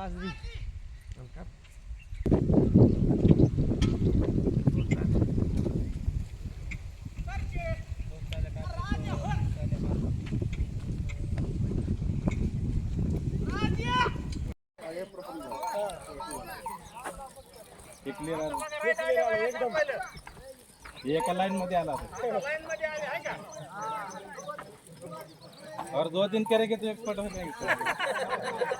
बाजरी आणि का एका लाईन मध्ये आला और दो दिन करेंगे तो एक्सपर्ट हो जाएँगे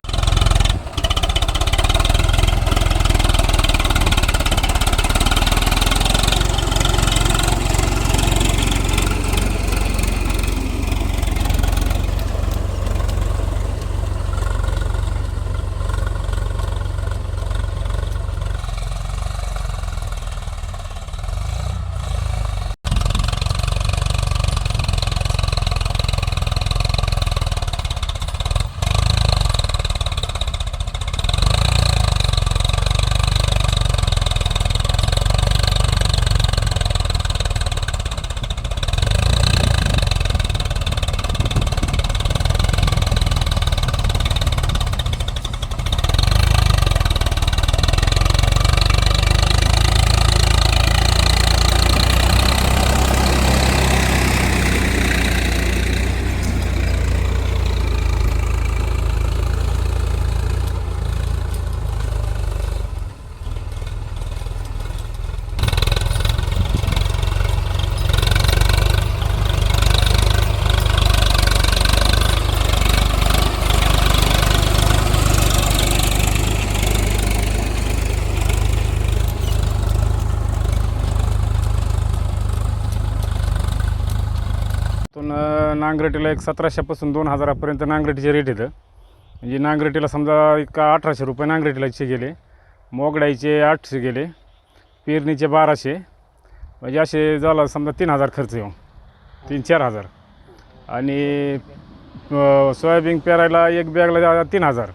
तून नांगरटीला एक सतराशेपासून दोन हजारापर्यंत नांगरटीचे रेट येतं म्हणजे नांगरटीला समजा एक अठराशे रुपये नांगरटीलाचे गेले मोगडाईचे आठशे गेले पेरणीचे बाराशे म्हणजे असे झालं समजा तीन हजार खर्च येऊ तीन चार हजार. आणि सोयाबीन पेरायला एक बॅगला तीन हजार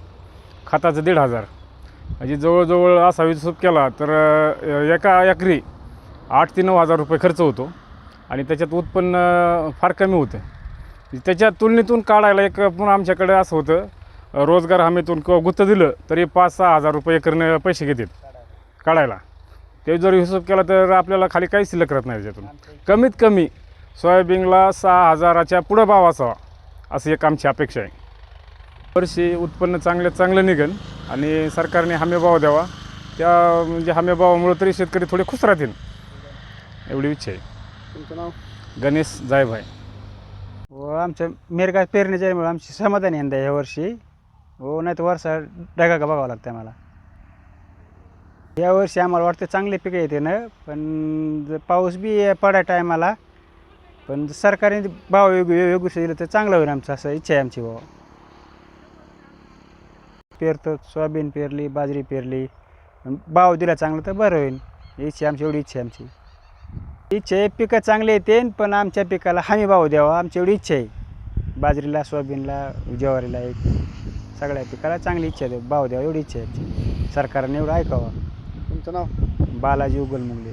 खताचं दीड हजार. म्हणजे जवळजवळ असा हिशोब केला तर एका एकरी आठ ते नऊ हजार रुपये खर्च होतो. आणि त्याच्यात उत्पन्न फार कमी होतं. त्याच्या तुलनेतून काढायला एक पुन्हा आमच्याकडे असं होतं रोजगार हमीतून किंवा गुत्त दिलं तरी पाच सहा हजार रुपये एकरनं पैसे घेतात काढायला. ते जर हिशोब केला तर आपल्याला खाली काहीच शिल्लक राहत नाही त्याच्यातून. कमीत कमी सोयाबीनला सहा हजाराच्या पुढं भाव असावा असं एक आमची अपेक्षा आहे. वर्षी उत्पन्न चांगलं चांगलं निघेल आणि सरकारने हमीभाव द्यावा. त्या म्हणजे हमीभावामुळं तरी शेतकरी थोडे खुश राहतील एवढी इच्छा आहे. तुमचं नाव? गणेश जायभाई. व आमच्या मिरगा पेरणीच्या मुळे आमची समाधान यंदा ह्या वर्षी. हो नाही तर वर्षा ढगा का बघावं लागतं आम्हाला. या वर्षी आम्हाला वाटतं चांगले पिकं येते ना पण पाऊस बी पडा टायमाला पण सरकारने भाव योग्य दिलं तर चांगलं होईल आमचं असं इच्छा आहे आमची भाऊ. पेरतो सोयाबीन पेरली बाजरी पेरली भाव दिला चांगलं तर बरं होईल. ही इच्छा आमची एवढी इच्छा आहे आमची. इच्छा आहे पिकं चांगले येते पण आमच्या पिकाला हमी भाव द्यावा. आमची एवढी इच्छा आहे. बाजरीला सोयाबीनला ज्वारीला एक सगळ्या पिकाला चांगली इच्छा आहे. भाव द्यावा एवढी इच्छा आहे सरकारने एवढं ऐकावं. तुमचं नाव? बालाजी उगल मुंगले